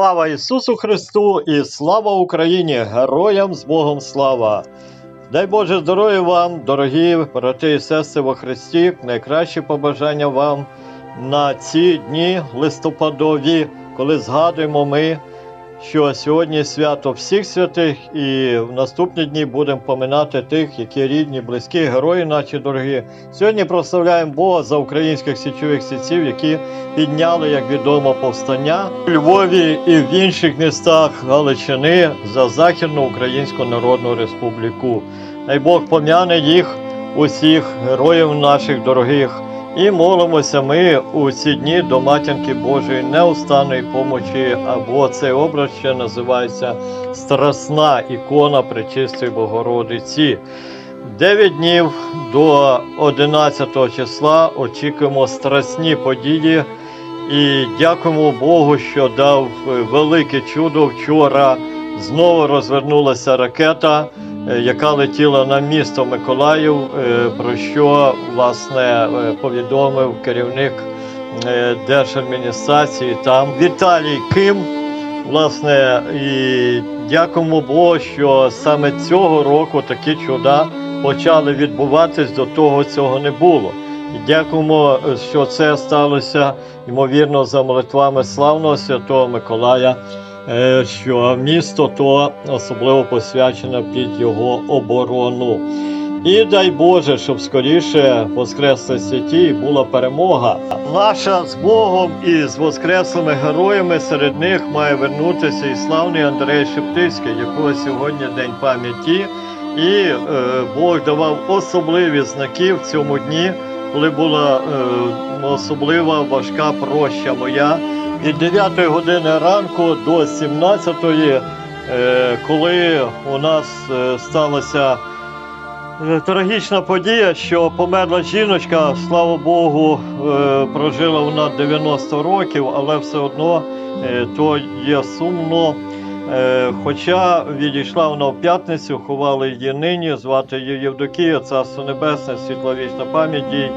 Слава Ісусу Христу і слава Україні! Героям з Богом слава! Дай Боже здоров'я вам, дорогі брати і сестри во Христі, найкращі побажання вам на ці дні листопадові, коли згадуємо ми, що сьогодні свято всіх святих, і в наступні дні будемо поминати тих, які рідні, близькі, герої наші дорогі. Сьогодні прославляємо Бога за українських січових сітців, які підняли, як відомо, повстання у Львові і в інших містах Галичини за Західну Українську Народну Республіку. Най Бог пом'яне їх, усіх героїв наших дорогих. І молимося ми у ці дні до матінки Божої неустанної помочі, або цей образ ще називається Страсна ікона Пречистої Богородиці. Дев'ять днів до 11 числа очікуємо страсні події і дякуємо Богу, що дав велике чудо. Вчора знову розвернулася ракета, яка летіла на місто Миколаїв, е, про що власне е, повідомив керівник е, держадміністрації там Віталій Ким. Власне, і дякуємо Богу, що саме цього року такі чуда почали відбуватись, до того цього не було. І дякуємо, що це сталося, ймовірно, за молитвами славного святого Миколая, е, що місто то особливо посвячено під його оборону. І дай Боже, щоб скоріше воскресли святі і була перемога. Наша з Богом і з воскреслими героями серед них має вернутися і славний Андрей Шептицький, якого сьогодні день пам'яті. І е, Бог давав особливі знаки в цьому дні, коли була е, особлива важка проща моя. Від 9 години ранку до 17, е, коли у нас е, сталося Е, Трагічна подія, що померла жіночка, слава Богу, прожила вона 90 років, але все одно то є сумно. Хоча відійшла вона в п'ятницю, ховали її нині, звати її Євдокія, Царство Небесне, світловічна пам'ять.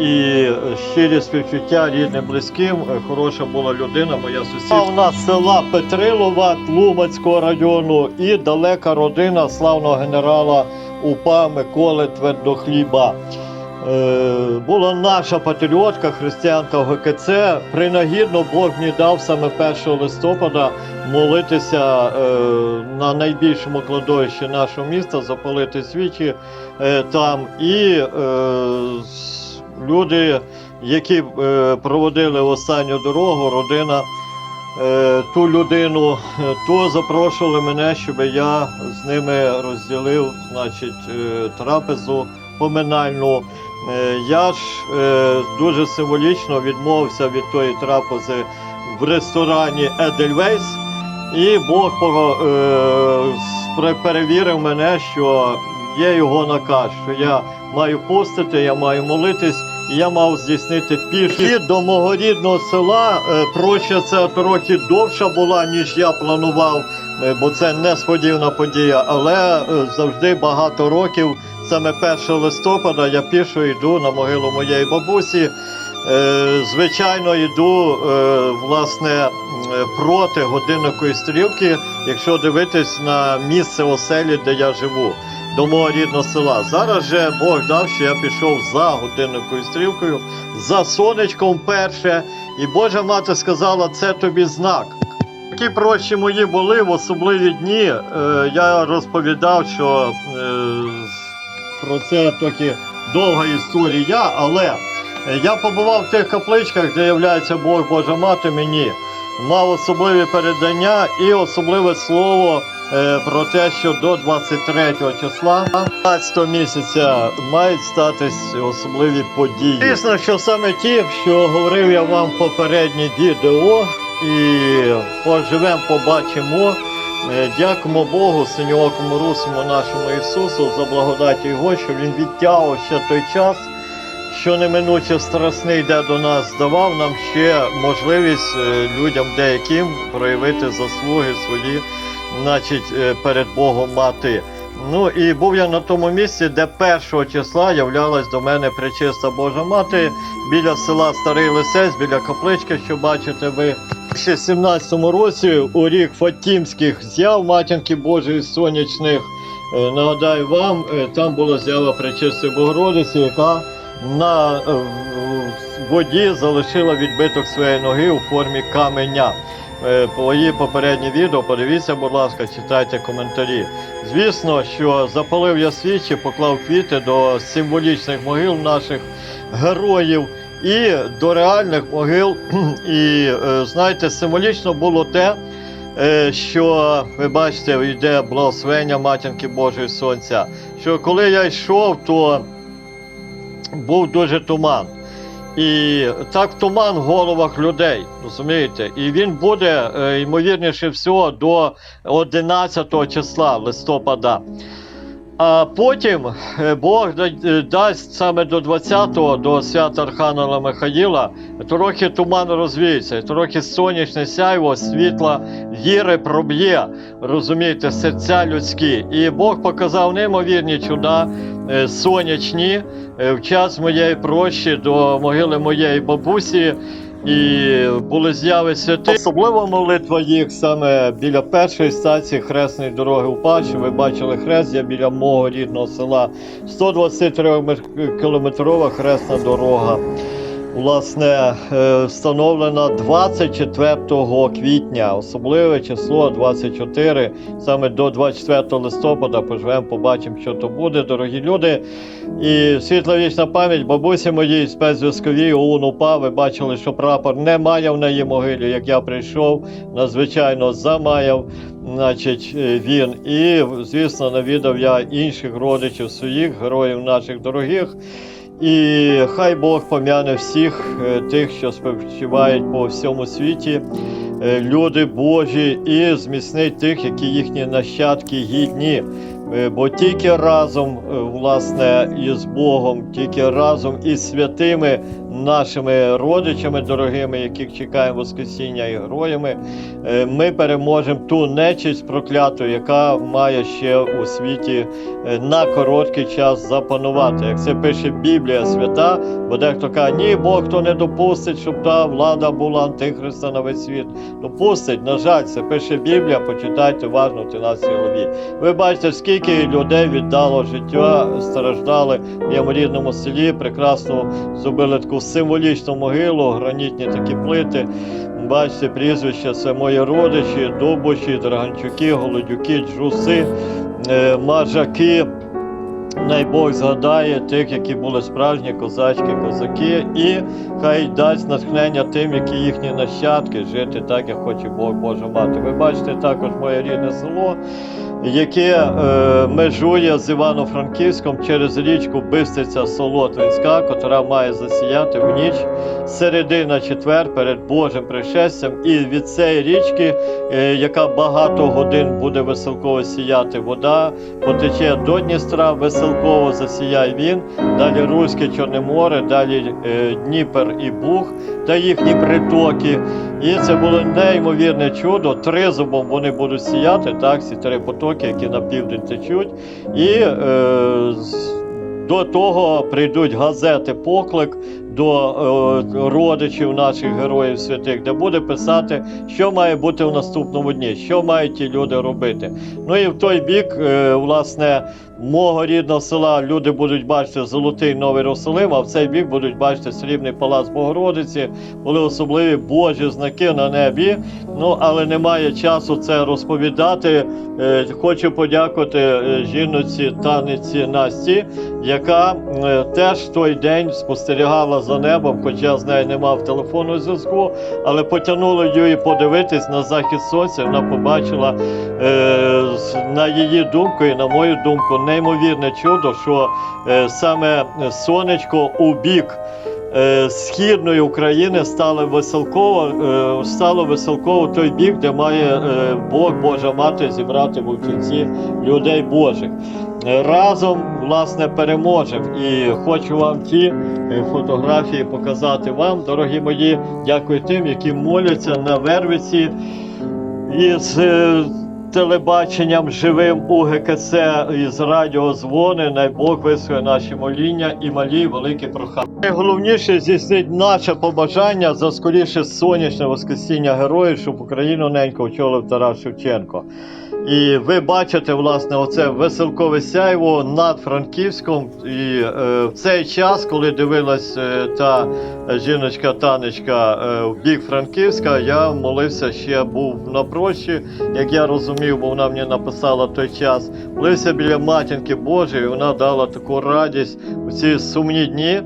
І щирі співчуття рідним близьким, хороша була людина, моя сусідка. У нас села Петрилова Тлумацького району і далека родина славного генерала УПА Миколи Твердохліба. Е, була наша патріотка, християнка ГКЦ. Принагідно Бог мені дав саме 1 листопада молитися е, на найбільшому кладовищі нашого міста, запалити свічі е, там. І е, люди, які е, проводили останню дорогу, родина е, ту людину, е, то запрошували мене, щоб я з ними розділив значить, трапезу поминальну. Я ж дуже символічно відмовився від тої трапези в ресторані Едельвейс, і Бог перевірив мене, що є його наказ, що я маю постити, я маю молитись, і я мав здійснити пішки до мого рідного села. Е, Проща це трохи довша була, ніж я планував, е, бо це несподівана подія. Але е, завжди багато років, саме 1 листопада, я пішо йду на могилу моєї бабусі. Звичайно, йду власне проти годинникової стрілки, якщо дивитись на місце оселі, де я живу до мого рідного села. Зараз же Бог дав, що я пішов за годинниковою стрілкою, за сонечком перше, і Божа мати сказала, це тобі знак. Такі прощі мої були в особливі дні. Е, я розповідав, що е, про це трохи довга історія, але е, я побував в тих капличках, де являється Бог Божа мати мені. Мав особливі передання і особливе слово про те, що до 23 числа 15 місяця мають статись особливі події. Звісно, що саме ті, що говорив я вам в попереднє відео, і поживемо, побачимо. Е, Дякуємо Богу, синьокому русому нашому Ісусу за благодаті Його, що Він відтягував ще той час, що неминуче страсний йде до нас, давав нам ще можливість е, людям деяким проявити заслуги свої, значить, е, перед Богом мати. Ну і був я на тому місці, де першого числа являлась до мене пречиста Божа Мати біля села Старий Лисець, біля каплички, що бачите ви. Ще в 17-му році у рік Фатімських з'яв матінки Божої сонячних. Е, Нагадаю вам, е, там була з'ява Пречистої Богородиці, яка на воді залишила відбиток своєї ноги у формі каменя. Е, Мої попередні відео, подивіться, будь ласка, читайте коментарі. Звісно, що запалив я свічі, поклав квіти до символічних могил наших героїв і до реальних могил. І е, знаєте, символічно було те, е, що ви бачите, йде благословення матінки Божої Сонця. Що коли я йшов, то був дуже туман. І так туман в головах людей, розумієте? І він буде, е, ймовірніше всього, до 11 числа листопада. А потім е, Бог е, дасть саме до 20-го, до свята Архангела Михаїла, трохи туман розвіється, трохи сонячне сяйво, світла віри проб'є, розумієте, серця людські. І Бог показав неймовірні чуда е, сонячні в час моєї прощі до могили моєї бабусі. І були зяви святи. Особлива молитва їх саме біля першої стації хресної дороги у Пачі. Ви бачили хрест, я біля мого рідного села. 123 кілометрова хресна дорога. Власне, е, встановлена 24 квітня, особливе число 24, саме до 24 листопада. Поживемо, побачимо, що то буде, дорогі люди. І світла вічна пам'ять бабусі моїй спецзв'язковій ОУН УПА. Ви бачили, що прапор не має в неї могилі. Як я прийшов, надзвичайно замаяв. Значить, е, він. І, звісно, навідав я інших родичів своїх, героїв наших дорогих. І хай Бог пом'яне всіх е, тих, що співчувають по всьому світі, е, люди Божі, і зміцнить тих, які їхні нащадки гідні. Е, Бо тільки разом, власне, із Богом, тільки разом із святими нашими родичами дорогими, яких чекаємо Воскресіння і героями, е, ми переможемо ту нечисть прокляту, яка має ще у світі е, на короткий час запанувати. Як це пише Біблія свята, бо дехто каже, ні, Бог то не допустить, щоб та влада була антихриста на весь світ. Допустить, на жаль, це пише Біблія, почитайте уважно в 13 главі. Ви бачите, скільки людей віддало життя, страждали в моєму рідному селі, прекрасно зробили таку символічну могилу, гранітні такі плити. Бачите, прізвища це мої родичі, Добуші, Драганчуки, Голодюки, Джуси, е, Мажаки. Най Бог згадає тих, які були справжні козачки, козаки, і хай дасть натхнення тим, які їхні нащадки, жити так, як хоче Бог Божа мати. Ви бачите також моє рідне село, яке е, межує з Івано-Франківськом через річку Бистиця Солотвинська, котра має засіяти в ніч середи на четвер перед Божим пришестям. І від цієї річки, е, яка багато годин буде веселково сіяти вода, потече до Дністра, веселково засіяє він, далі Руське Чорне море, далі е, Дніпер і Буг та їхні притоки. І це було неймовірне чудо. Тризубом вони будуть сіяти, так, ці три потоки, які на південь течуть. І е, до того прийдуть газети поклик до е, родичів наших героїв святих, де буде писати, що має бути в наступному дні, що мають ті люди робити. Ну і в той бік, е, власне, мого рідного села люди будуть бачити золотий новий Єрусалим, а в цей бік будуть бачити срібний палац Богородиці, були особливі Божі знаки на небі. Ну, але немає часу це розповідати. Е, Хочу подякувати е, жіноці Таниці Насті, яка е, теж той день спостерігала за небом, хоча з нею не мав телефонного зв'язку, але потягнуло її подивитись на захід сонця. Вона побачила на її думку і на мою думку неймовірне чудо, що е, саме сонечко у бік е, східної України стало веселково, е, стало веселково той бік, де має Бог Божа мати зібрати вовчинці людей Божих. Разом власне переможемо. І хочу вам ті фотографії показати вам, дорогі мої. Дякую тим, які моляться на Вервиці із телебаченням живим у ГКЦ із радіозвони. Най Бог вислує наші моління і малі великі прохання. Найголовніше здійснить наше побажання за скоріше сонячне воскресіння героїв, щоб Україну ненько очолив Тарас Шевченко. І ви бачите, власне, оце веселкове сяйво над Франківськом. І е, в цей час, коли дивилась е, та жіночка танечка е, в бік Франківська, я молився ще був на прощі, як я розумів, бо вона мені написала той час. Молився біля матінки Божої, вона дала таку радість у ці сумні дні.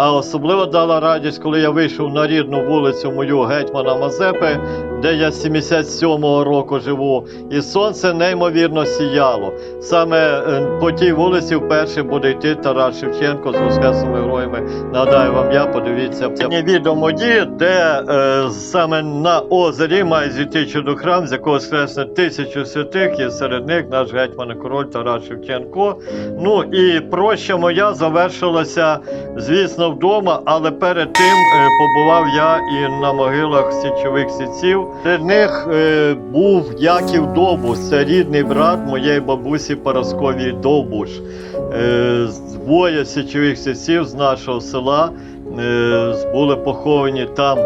А особливо дала радість, коли я вийшов на рідну вулицю мою гетьмана Мазепи, де я з 77-го року живу, і сонце неймовірно сіяло. Саме е, по тій вулиці вперше буде йти Тарас Шевченко з воскресними героями. Нагадаю вам, я подивіться Це відомоді, де е, саме на озері має зійти чудохрам, з якого скресне тисячу святих, і серед них наш гетьман король Тарас Шевченко. Ну і проща моя завершилася, звісно, вдома, але перед тим е, побував я і на могилах січових сітців. Серед них е, був Яків Довбуш, це рідний брат моєї бабусі Парасковії Довбуш. Е, двоє січових сітців з нашого села е, були поховані там.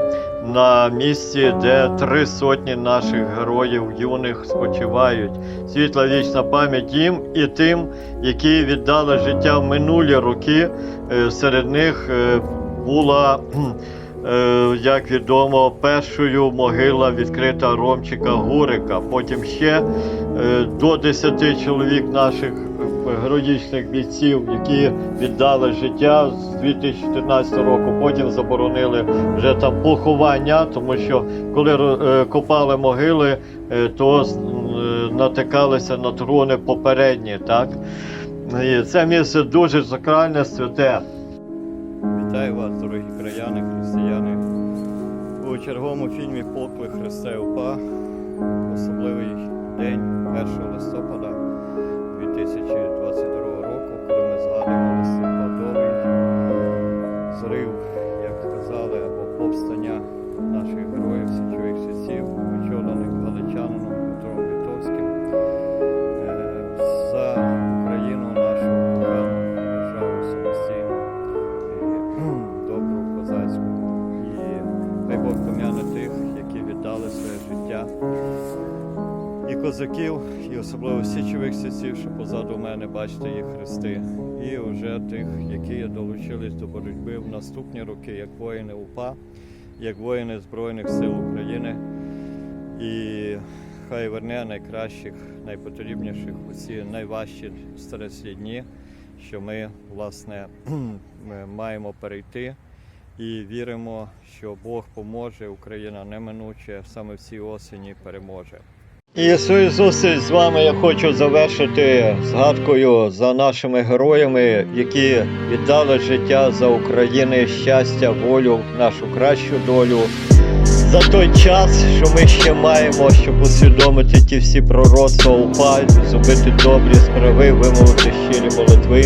На місці, де три сотні наших героїв юних спочивають. Світла вічна пам'ять їм і тим, які віддали життя в минулі роки. Е, Серед них е, була, як відомо, першою могила відкрита Ромчика Гурика. Потім ще е, до 10 чоловік наших е, героїчних бійців, які віддали життя з 2014 року. Потім заборонили вже там поховання, тому що коли е, копали могили, е, то е, натикалися на труни попередні, так? І це місце дуже сакральне, святе. Вітаю вас, дорогі краяни, християни. У черговому фільмі Поклик Христе УПА. Особливий день 1 листопада 2022 року, коли ми згадували Степадовий зрив, особливо січових сільців, що позаду мене бачите їх хрести. І вже тих, які долучились до боротьби в наступні роки, як воїни УПА, як воїни Збройних сил України. І хай верне найкращих, найпотрібніших у ці найважчі стресні дні, що ми, власне, ми маємо перейти і віримо, що Бог поможе, Україна неминуче саме в цій осені переможе. І свою зустріч з вами я хочу завершити згадкою за нашими героями, які віддали життя за України, щастя, волю, нашу кращу долю. За той час, що ми ще маємо, щоб усвідомити ті всі пророцтва упа, зробити добрі справи, вимовити щирі молитви.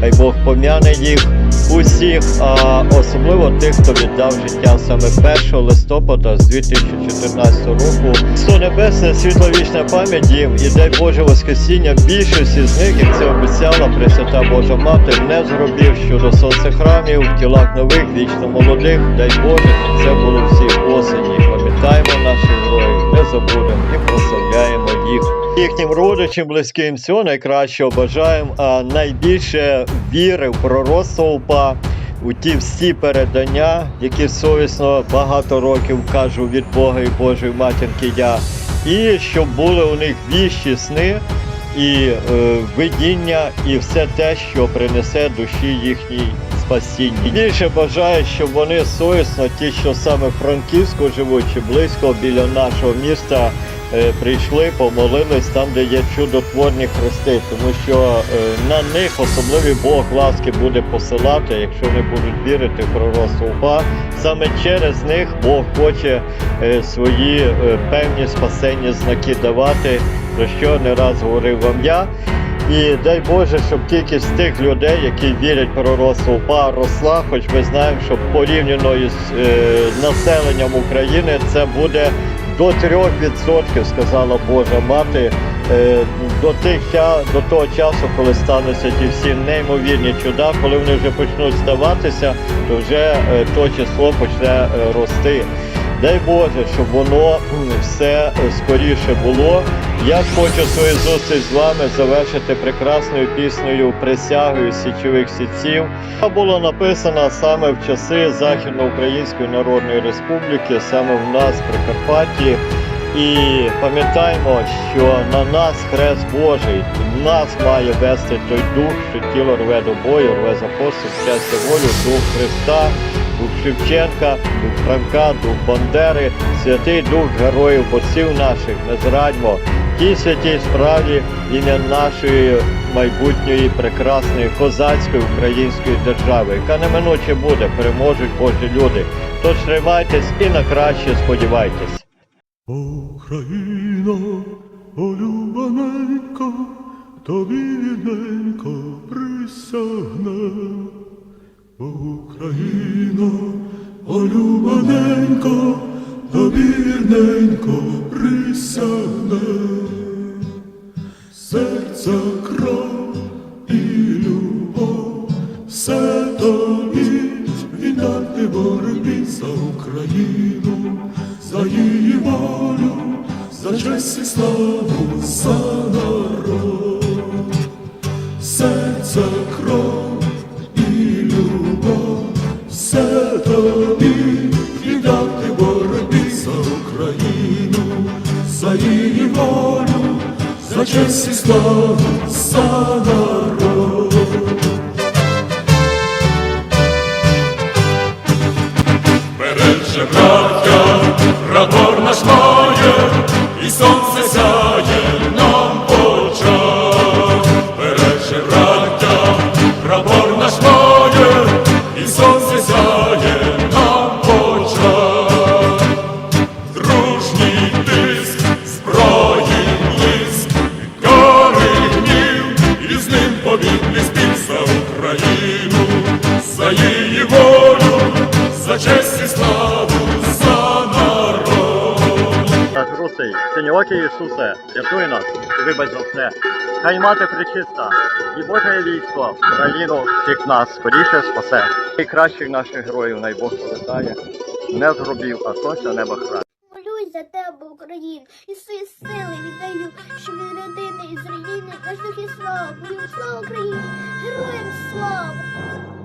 Хай Бог пом'яне їх усіх, а особливо тих, хто віддав життя саме 1 листопада з 2014 року. Сто небесне, світло вічна пам'ять їм і дай Боже Воскресіння більшості з них, як це обіцяла Пресвята Божа Мати, не зробив щодо сонцехрамів, тілах нових, вічно молодих. Дай Боже, це було всі осені. Пам'ятаємо наших героїв, не забудемо і прославляємо їх. Їхнім родичам, близьким всього найкращого бажаємо, а найбільше віри в пророцтво УПА, у ті всі передання, які совісно багато років кажу від Бога і Божої матінки я, і щоб були у них віщі сни і е, видіння, і все те, що принесе душі їхній спасіння. Більше бажаю, щоб вони совісно, ті, що саме Франківську живуть чи близько біля нашого міста, е, прийшли, помолились там, де є чудотворні хрести, тому що е, на них особливий Бог ласки буде посилати, якщо вони будуть вірити в пророцтво УПА. Саме через них Бог хоче е, свої певні спасенні знаки давати, про що не раз говорив вам я. І дай Боже, щоб кількість тих людей, які вірять в пророцтво росла, хоч ми знаємо, що порівняно із е, населенням України це буде до 3%, сказала Божа мати, е, до, тих, до того часу, коли стануться ті всі неймовірні чуда, коли вони вже почнуть ставатися, то вже е, то число почне е, рости. Дай Боже, щоб воно все скоріше було. Я хочу свою зустріч з вами завершити прекрасною піснею присягою січових сітців. Вона була написана саме в часи Західноукраїнської Народної Республіки, саме в нас, Прикарпатті. І пам'ятаємо, що на нас хрест Божий, нас має вести той дух, що тіло рве до бою, рве за поступ, щастя волю, дух Христа, дух Шевченка, дух Франка, дух Бандери, святий дух героїв борців наших, не зрадьмо. Тій святій справі ім'я нашої майбутньої прекрасної козацької української держави, яка неминуче буде, переможуть Божі люди. Тож тримайтесь і на краще сподівайтесь. Україно, улюблененько, тобі рідненько присягне. Україно, улюблененько, рідненько присягне. Серця кров і любов, все тобі віддати боротьбі за Україну, за її волю, за честь і славу, за Русий, Ісусе, рятуй нас вибач за все. Хай мати причиста, і Боже військо, країну всіх нас скоріше спасе. Найкращих наших героїв най Бог повертає, не з гробів, а сонця неба храни. Молюсь за тебе, Україну, і свої сили віддаю, щоб від родини із руїни наш і слава, слава Україні, героям слава!